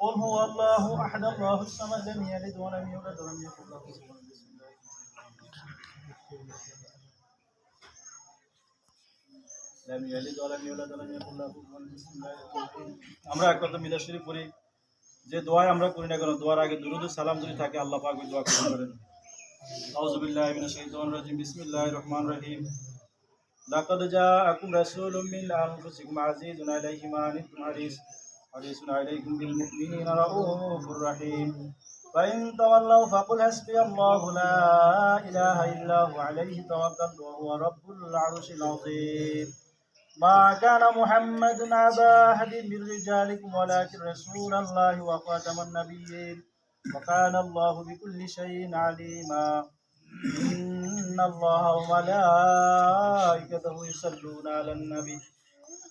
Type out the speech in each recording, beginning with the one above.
قل هو الله احد الله الصمد لم يلد ولم يولد ولم يكن له كفوا أحد. بسم الله لم يلد ولم يولد ولم يكن له كفوا أحد. بسم الله الرحمن الرحيم আমরা একবার মিলাদ শরীফ পড়ি যে দোয়াই আমরা করি না কেন দোয়ার আগে দুরুদ ও সালাম যদি থাকে আল্লাহ পাক ওই দোয়া কবুল করেন আউযু বিল্লাহি মিনাশ শাইতানির রাজিম বিসমিল্লাহির রহমানির রহিম লাকাদ জাআকুম রাসূলুম মিন আনফুসিকুম আজিজুন আলাইহি মা আনিতুম হারিস حريص عليكم بالمؤمنين رؤوف رحيم. فإن تولوا فقل حسبي الله لا إله إلا هو عليه توكلت وهو رب العرش العظيم. ما كان محمد أبا أحد من رجالكم ولكن رسول الله وخاتم النبيين. وكان الله بكل شيء عليما. إن الله وملائكته يصلون على النبي.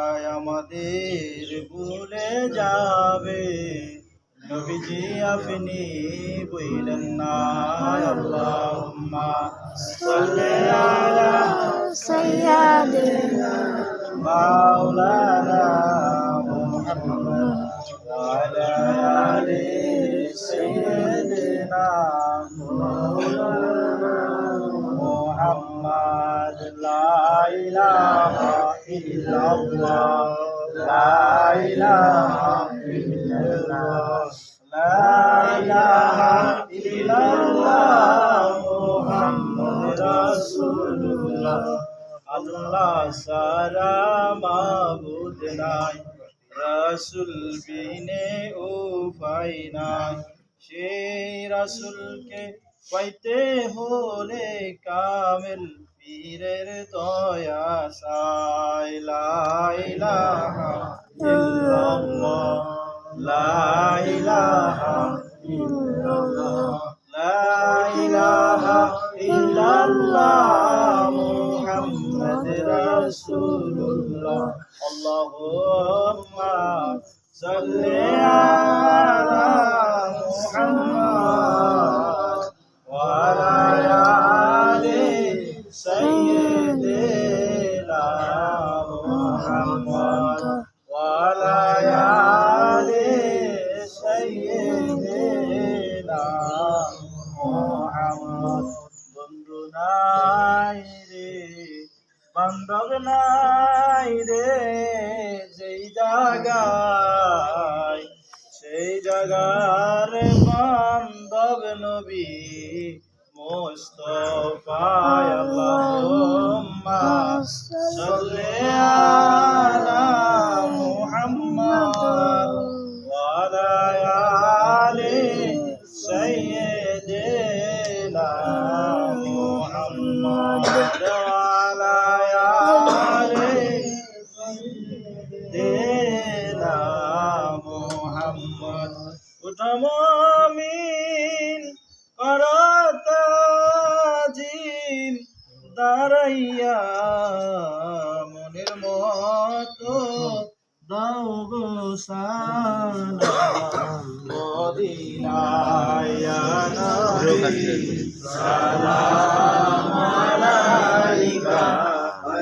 কোথায় আমাদের ভুলে যাবে। নবীজি আপনি বইলেন না মাওলানা মুহাম্মদ ওয়া আলা illallah la ilaha illallah la ilaha illallah muhammad rasulullah আল্লাহ সারা মাবুদ নাই রসুল বিনে ও পাই নাই সেই রসুলকে পাইতে হলে কামেল পীরের দয়া সা محمد وعلى آل سيدنا মোহাম্মদ বন্ধু নাই রে বান্ধব নাই রে যেই জায়গায় সেই জায়গার বান্ধব নবী মোস্তফায় আল্লাহুম্মা দাঁড়াইয়া মনের মতো দাও গো সালাম। আলাইকা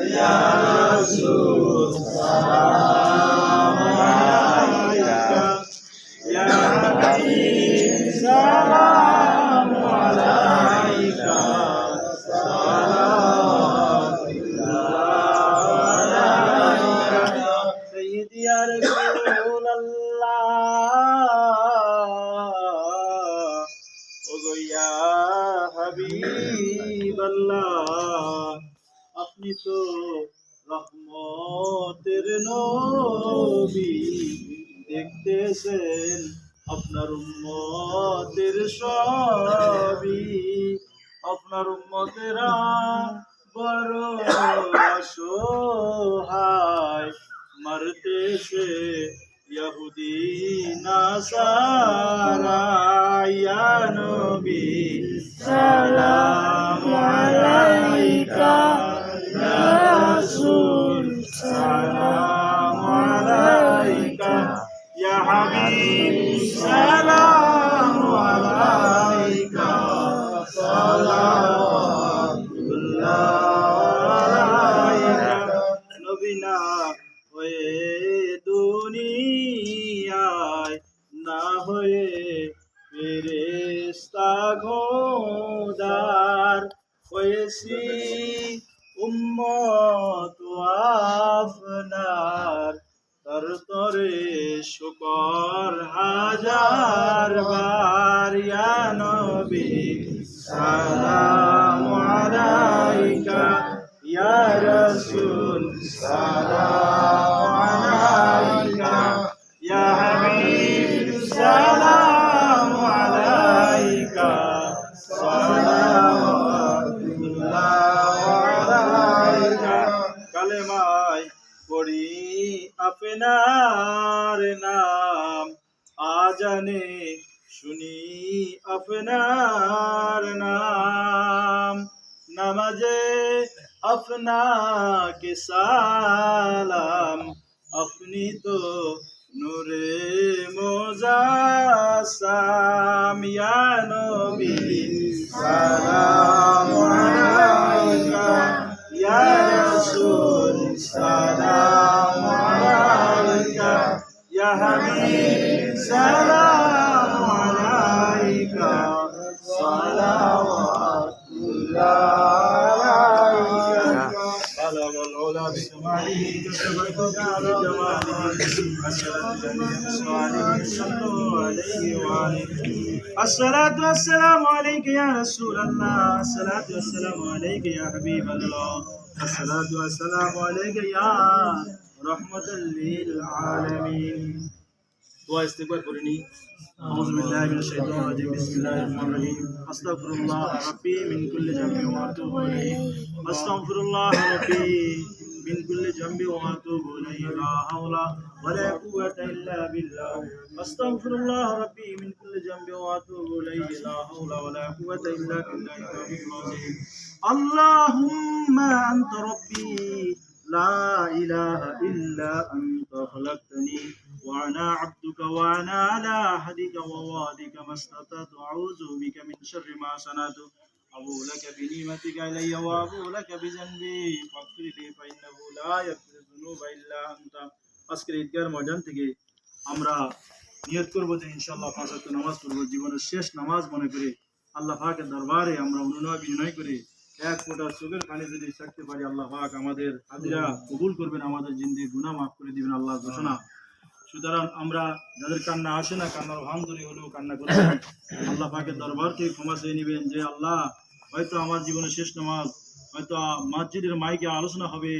ইয়া রাসূল সালাম আপনার উম্মতেরা বড় অসহায়। মরতেছে ইহুদি নাসারা, ইয়া নবী, সালাম আলাইকা, রাসূল, সালাম আলাইকা, ইয়া হাবিব, সালাম বার ইয়া নবী সালাম আলাইকা ইয়া রাসূল সালাম আজানে শুনি আপনার নাম। নামাজে আপনাকে সালাম। আপনি তো নূরে মোজাসাম। ইয়া নবী, সালাম আলাইকা। ইয়া রাসূল, সালাম আলাইকা। حميد سلام عليك صلوات الله عليه تبارك على جماله الصلاة والسلام عليك يا رسول الله الصلاة والسلام عليك يا حبيب الله الصلاة والسلام عليك يا রহমতুল্লিল আলামিন দোয়া ইস্তেকবার করে নি أعوذ بالله من الشيطان الرجيم بسم الله الرحمن الرحيم أستغفر الله ربي من كل ذنب وأتوب إليه أستغفر الله ربي من كل ذنب وأتوب إليه لا حول ولا قوة إلا بالله أستغفر الله ربي من كل ذنب وأتوب إليه لا حول ولا قوة إلا بالله العظيم اللهم أنت ربي لا إله إلا أنت خلقتني وأنا عبدك وأنا على عهدك ووعدك ما استطعت أعوذ بك من شر ما صنعت أبو لك بنعمتك إلي وأبو لك بذنبي فاغفر لي فإنه لا يغفر الذنوب إلا أنت আজকের ঈদগার ময়দান থেকে আমরা নিয়ত করবো যে ইনশাল্লাহ পাঁচ ওয়াক্ত নামাজ পড়বো জীবনের শেষ নামাজ মনে করে আল্লাহ পাকের দরবারে আমরা অনুনয় বিনয় করে এক ফোঁটা চোখের পানি যদি থাকতে পারি আল্লাহ পাক আমাদের হাজিরা কবুল করবেন আমাদের জিন্দি গুনাহ মাফ করে দিবেন আল্লাহ ঘোষণা। সুতরাং আমরা যাদের কান্না আসে না কান্নার ভান ধরে হলেও কান্না আল্লাহ পাকের ক্ষমা চেয়ে নেবেন যে আল্লাহ হয়তো আমার জীবনের শেষ নামাজ হয়তো মসজিদের মাইকে আলোচনা হবে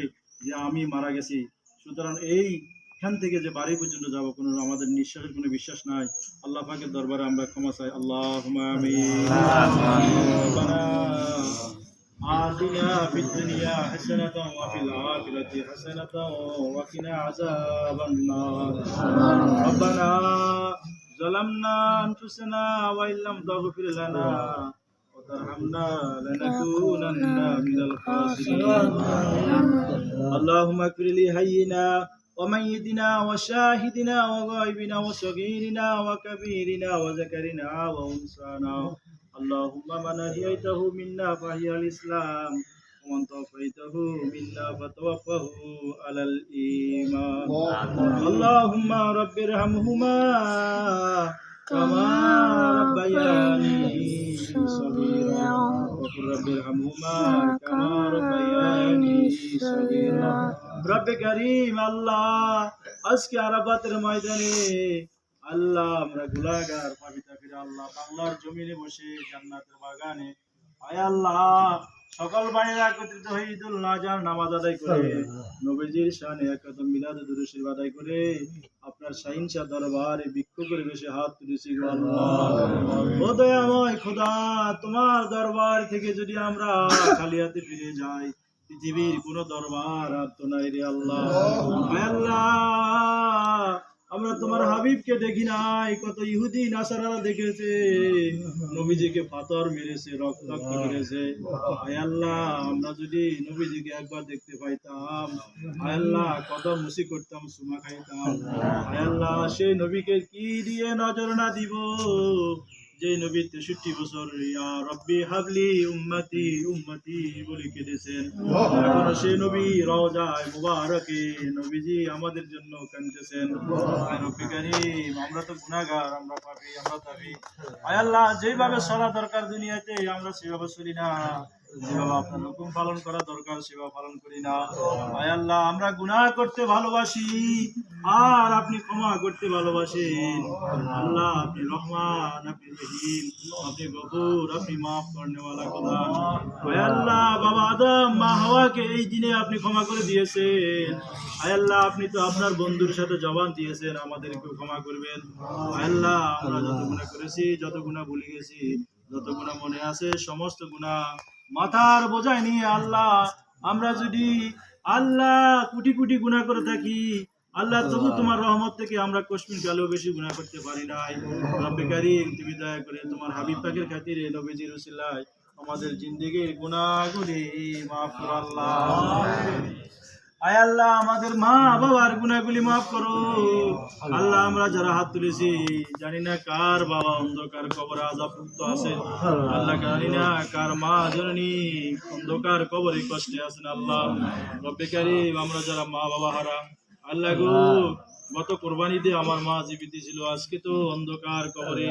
যে আমি মারা গেছি। সুতরাং এই এখান থেকে যে বাড়ি পর্যন্ত যাব কোনো আমাদের নিঃশ্বাসের কোনো বিশ্বাস নাই। আল্লাহ পাকের দরবারে আমরা ক্ষমা চাই। আল্লাহ آتنا في الدنيا حسنة وفي الآخرة حسنة وقنا عذاب النار. ربنا ظلمنا أنفسنا وإن لم تغفر لنا وترحمنا لنكونن من الخاسرين. اللهم اغفر لحينا وميتنا وشاهدنا وغائبنا وصغيرنا وكبيرنا وذكرنا وانثانا اللهم من احييته منا فهي الاسلام ومن توفيته منا فتوفه على الايمان اللهم رب ارحمهما كما ربياني صغيرا وقل رب ارحمهما كما ربياني صغيرا রব্বে করিম আল্লাহ আজকে আরাফাতের ময়দানে আল্লাহ, আমরা গুলাগার আল্লাহ। বাংলার জমিনে বসে জান্নাতের বাগানে। আয় আল্লাহ একত্রিত হয়ে নাজার নামাজ আদায় করে, নবীজির শানে একদম মিলাদ দুরুশির আদায় করে, আপনার দরবারে করে হাত তুলেছি খোদা, তোমার দরবার থেকে যদি আমরা খালি হাতে ফিরে যাই, পৃথিবীর কোন দরবার আর তো নাই রে আল্লাহ। আল্লাহ আমরা তোমার হাবিবকে দেখি নাই কত ইহুদি নাসারারা দেখেছে। নবীজিকে পাথর মেরেছে রক্ত মেরেছে আয়াল্লাহ আমরা যদি নবীজিকে একবার দেখতে পাইতাম আয়াল্লাহ কত মুসি করতাম সুমা খাইতাম। আয়াল্লাহ সেই নবীকে কি দিয়ে নজর না দিব? যে নবী তেষট্টি বছর, ইয়া রব্বি হাবলি উম্মতি উম্মতি বলে কেঁদেছেন। এখনও সেই নবী রওজায় মুবারকে নবীজি আমাদের জন্য কাঁদতেছেন। আয় রব্বি কারীম, আমরা তো গুনাহগার, আমরা পাপী আমরা পাপী আয় আল্লাহ যেভাবে চলা দরকার দুনিয়াতে, আমরা সেভাবে চলি না। হুকুম পালন করা দরকার, সেভাবে পালন করি না। আয় আল্লাহ, আমরা গুনাহ করতে ভালোবাসি। আর আপনি ক্ষমা করতে ভালোবাসেন। আল্লাহ, আপনি রহমান, আপনি রহিম, আপনি গফুর, আপনি মাফ আয় আল্লাহ, বাবা আদম, মা হাওয়াকে এই দিনে আপনি ক্ষমা করে দিয়েছেন। আয় আল্লাহ, আপনি তো আপনার বন্ধুর সাথে জবান দিয়েছেন, আমাদেরকেও ক্ষমা করবেন। আয় আল্লাহ, আমরা যত করেছি, যত ভুলে গেছি, যত মনে আছে, সমস্ত গুনাহ মাথার বোঝায় নিয়ে আল্লাহ, আমরা যদি আল্লাহ কোটি কোটি গুনাহ করে থাকি আল্লাহ তবু তোমার রহমত থেকে আমরা কশ্মীর কালেও বেশি গুনাহ করতে পারি নাই। রব্বে কারিম তুমি দয়া করে তোমার হাবিব পাকের খাতিরে নবীজির উসিলায় আমাদের জিন্দেগির গুনাহগুলি মাফ করো আল্লাহ। আয় আল্লাহ আমাদের মা বাবার গুনাহগুলি মাফ করো। আল্লাহ আমরা যারা হাত তুলেছি জানি না কার বাবা অন্ধকার কবর আজাবমুক্ত আছে। আল্লাহ জানি না কার মা জননী অন্ধকার কবরে কষ্টে আছেন আল্লাহ। রব্বে কারিম আমরা যারা মা বাবা হারা আল্লাহ গত কোরবানিতে আমার মা জীবিত ছিল। আজকে তো অন্ধকার কবরে।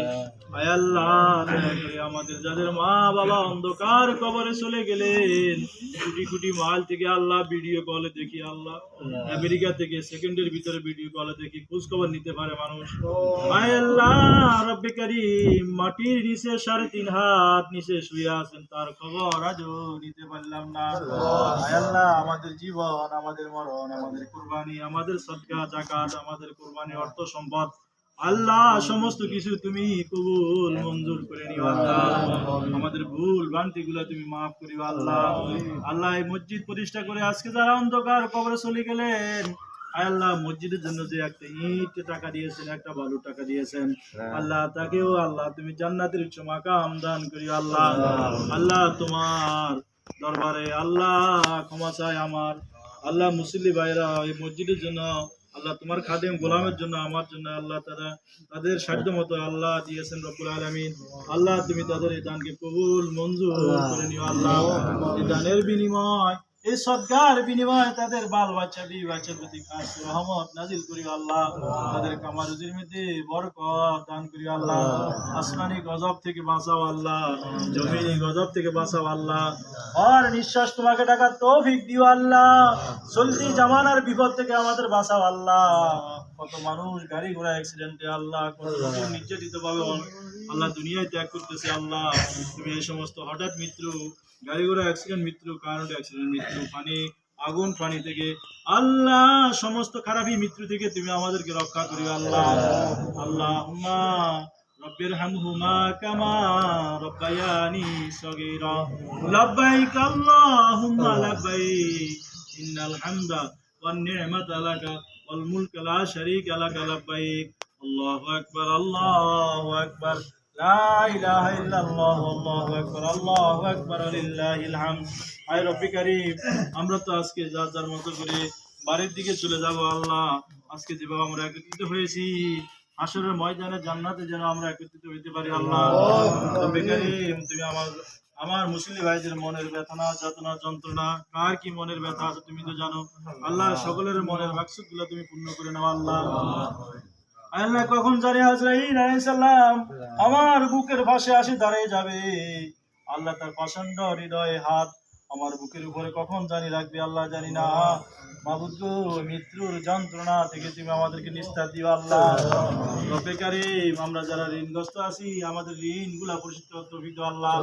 দয়া আমাদের যাদের মা বাবা অন্ধকার কবরে চলে গেলেন। কোটি কোটি মাইল থেকে আল্লাহ ভিডিও কলে দেখি আল্লাহ। আমেরিকা থেকে সেকেন্ডের ভিতরে ভিডিও কলে দেখি খোঁজ খবর নিতে পারে মানুষ। আয় রব্বে কারিম মাটির নিচে সাড়ে তিন হাত নিচে শুয়ে আছেন তার খবর আজও নিতে পারলাম না। আমাদের জীবন আমাদের মরণ আমাদের কুরবানি আমাদের সদকা জাকাত আমাদের কুরবানি অর্থ সম্পদ। আল্লাহ, সমস্ত কিছু তুমি কবুল, মঞ্জুর করে নিও আল্লাহ। আমাদের ভুল ভ্রান্তি গুলো তুমি মাফ করিও আল্লাহ। আল্লাহ, এই মসজিদ প্রতিষ্ঠা করে আজকে যারা অন্ধকার কবরে চলে গেলেন আল্লাহ, মসজিদের জন্য যে একটা ইট টাকা দিয়েছেন, একটা বালু টাকা দিয়েছেন, আল্লাহ, তাকেও আল্লাহ, তুমি জান্নাতের উচ্চ মাকাম দান করিও আল্লাহ। আল্লাহ, তোমার দরবারে আল্লাহ ক্ষমা চাই আমার। আল্লাহ, মুসল্লি ভাইরা এই মসজিদের জন্য আল্লাহ তোমার খাদেম গোলামের জন্য, আমার জন্য আল্লাহ তারা তাদের সাধ্য মতো আল্লাহ দিয়েছেন রব্বুল আলমিন। আল্লাহ তুমি তাদের এই দানকে কবুল, মঞ্জুর করে নিও আল্লাহ। এই দানের বিনিময় এই সদগার বিনিময়ে তাদের বাল বাচ্চা বি বাচ্চার প্রতি খাস রহমত নাজিল করি আল্লাহ। তাদের কামার রুজির মধ্যে বরকত দান করি আল্লাহ। আসমানি গজব থেকে বাঁচাও আল্লাহ, জমিনি গজব থেকে বাঁচাও আল্লাহ। আর নিঃশ্বাস তোমাকে ডাকার তৌফিক দিও আল্লাহ। চলতি জামানার বিপদ থেকে আমাদের বাঁচাও আল্লাহ। কত মানুষ গাড়ি ঘোড়া অ্যাক্সিডেন্টে আল্লাহ নির্যাতিত ভাবে আল্লাহ দুনিয়ায় ত্যাগ করতেছে আল্লাহ। তুমি এই সমস্ত হঠাৎ মৃত্যু গাড়ি অ্যাক্সিডেন্ট মৃত্যু অ্যাক্সিডেন্ট মৃত্যু, পানি, আগুন, পানি থেকে। আল্লাহ, সমস্ত খারাপই মৃত্যু থেকে তুমি আমাদেরকে রক্ষা করিও, আল্লাহ। আল্লাহ রব্বের হামহুমা কামা রব্বায়ানি সগীরা। লব্বাইক আল্লাহুম্মা লব্বাইক, ইন্নাল হামদা ওয়ান নি'মাতা লাকা, ওয়াল মুলক লা শারীকা লাকা আল্লাহু আকবার আল্লাহু আকবার। لا إله إلا الله الله أكبر الله أكبر لله الحمد আয় রব্বি করিম আমরা তো আজকে যার যার মতো করে বাড়ির দিকে চলে যাব আল্লাহ আজকে যেভাবে আমরা একত্রিত হয়েছি আসরের ময়দানে জান্নাতে যেন আমরা একত্রিত হইতে পারি আল্লাহ রব্বি করিম তুমি আমার আমার মুসলিম ভাইদের মনের ব্যথনা যাতনা যন্ত্রণা কার কি মনের ব্যথা আছে তুমি তো জানো আল্লাহ সকলের মনের মাকসুদ গুলো তুমি পূর্ণ করে নাও আল্লাহ আল্লাহ কখন জানি আজরাইল আলাইসাল্লাম সালাম আমার বুকের পাশে আসি দাঁড়িয়ে যাবে। আল্লাহ তার প্রচণ্ড হৃদয়ে হাত আমার বুকের উপরে কখন জানি রাখবে আল্লাহ জানি না। মাবুদ মৃত্যুর যন্ত্রণা থেকে তুমি আমাদেরকে নিস্তার দিও আল্লাহ। রব্বে আমরা যারা ঋণগ্রস্ত আছি, আমাদের ঋণগুলা পরিশোধ করার তৌফিক দাও আল্লাহ।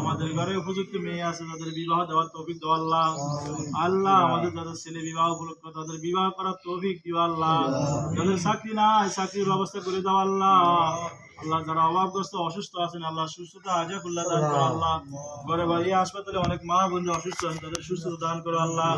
আমাদের ঘরে উপযুক্ত মেয়ে আছে, তাদের বিবাহ দেওয়ার তৌফিক দাও আল্লাহ। আল্লাহ, আমাদের যাদের ছেলে বিবাহ উপলক্ষ, তাদের বিবাহ করার তৌফিক দিও আল্লাহ। যাদের চাকরি নাই, চাকরির ব্যবস্থা করে দাও আল্লাহ। আল্লাহ, যারা অভাবগ্রস্ত, অসুস্থ আছেন, আল্লাহ সুস্থতা আজাকুল্লাহ দান করো আল্লাহ। ঘরে বাড়ি, হাসপাতালে অনেক মা বোন অসুস্থ আছেন, তাদের সুস্থতা দান করো আল্লাহ।